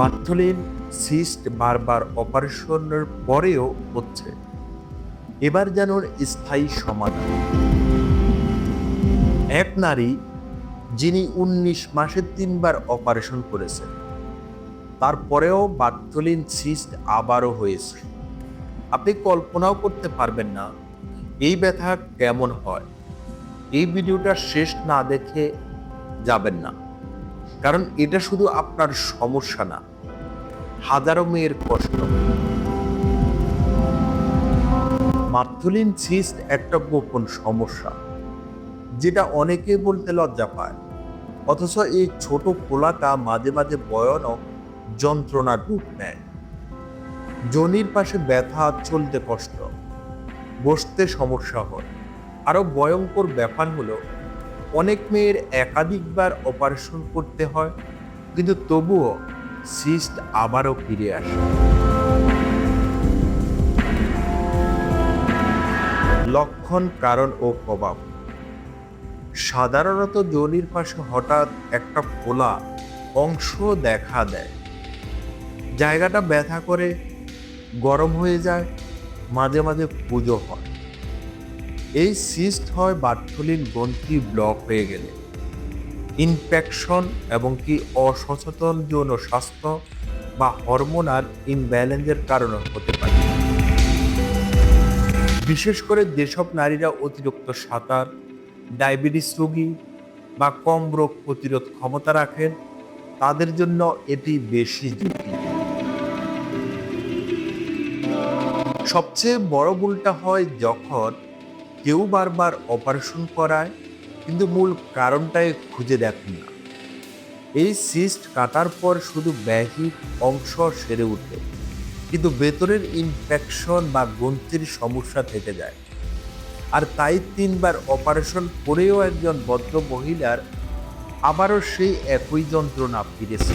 Bartholin cyst বারবার অপারেশনের পরেও হচ্ছে। এবার যেন স্থায়ী সমাধান। এক নারী, যিনি উনিশ মাসে তিনবার অপারেশন করেছেন, তারপরেও বার্থলিন সিস্ট আবারও হয়েছে। আপনি কল্পনাও করতে পারবেন না এই ব্যথা কেমন হয়। এই ভিডিওটা শেষ না দেখে যাবেন না। কারণ এটা শুধু আপনার সমস্যা না, হাজারো মেয়ের কষ্ট। মার্থলিন সিস্ট একটা গোপন সমস্যা, যেটা অনেকে বলতে লজ্জা পায়। অথচ এই ছোট পোলাকা মাঝে মাঝে ভয়ানক যন্ত্রণার রূপ নেয়। জনির পাশে ব্যথা চলতে কষ্ট, বসতে সমস্যা হয়। আরও ভয়ঙ্কর ব্যাপার হলো অনেক মেয়ের একাধিকবার অপারেশন করতে হয়, কিন্তু তবুও সিস্ট আবারও ফিরে আসে। লক্ষণ, কারণ ও প্রভাব। সাধারণত জনির পাশে হঠাৎ একটা খোলা অংশ দেখা দেয়। জায়গাটা ব্যথা করে, গরম হয়ে যায়, মাঝে মাঝে পুজো হয়। এই সিস্ট হয় বার্থলিন গ্রন্থি ব্লক হয়ে গেলে। ইনফেকশন এবং কি অসচেতন যৌন স্বাস্থ্য বা হরমোনাল ইমব্যালেন্সের কারণে হতে পারে। বিশেষ করে যেসব নারীরা অতিরিক্ত সাঁতার, ডায়াবেটিস রোগী বা কম রোগ প্রতিরোধ ক্ষমতা রাখেন, তাদের জন্য এটি বেশি ঝুঁকি সবচেয়ে বড় ভুলটা হয় যখন কেউ বারবার অপারেশন করায়, কিন্তু মূল কারণটাই খুঁজে দেখেন না। এই সিস্ট কাটার পর শুধু ব্যাহিক অংশ সেরে উঠে, কিন্তু ভেতরের ইনফেকশন বা গ্রন্থির সমস্যা থেকে যায়। আর তাই তিনবার অপারেশন করেও একজন ভদ্র মহিলার আবারও সেই একই যন্ত্রণা ফিরেছে।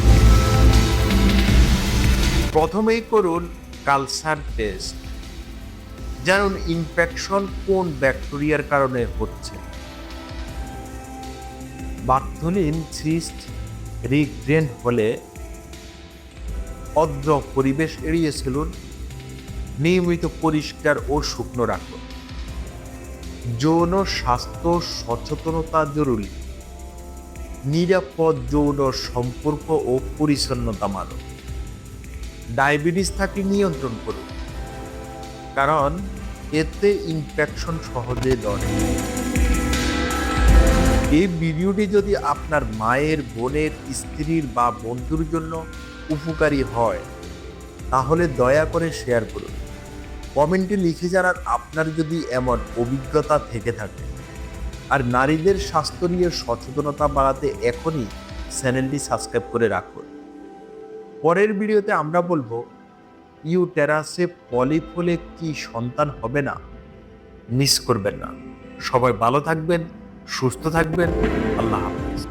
প্রথমেই করুন কালসার টেস্ট জানুন ইনফেকশন কোন ব্যাকটেরিয়ার কারণে হচ্ছে। বার্থলিন সিস্ট রিগ্রেন্ট হলে অদ্র পরিবেশ এড়িয়ে চলুন, নিয়মিত পরিষ্কার ও শুকনো রাখুন। যৌন স্বাস্থ্য সচেতনতা জরুরি। নিরাপদ যৌন সম্পর্ক ও পরিচ্ছন্নতা মানব ডায়াবেটিস থাকলে নিয়ন্ত্রণ করুন। কারণ এতে ইনফেকশন সহজে ধরে। এই ভিডিওটি যদি আপনার মায়ের, বোনের, স্ত্রীর বা বন্ধুর জন্য উপকারী হয়, তাহলে দয়া করে শেয়ার করুন। কমেন্টে লিখে জানান আপনার যদি এমন অভিজ্ঞতা থেকে থাকে। আর নারীদের স্বাস্থ্য নিয়ে সচেতনতা বাড়াতে এখনই চ্যানেলটি সাবস্ক্রাইব করে রাখুন। পরের ভিডিওতে আমরা বলব ইউটেরাসে পলিফলে কি সন্তান হবে না? মিস করবেন না। সবাই ভালো থাকবেন, সুস্থ থাকবেন। আল্লাহ হাফেজ।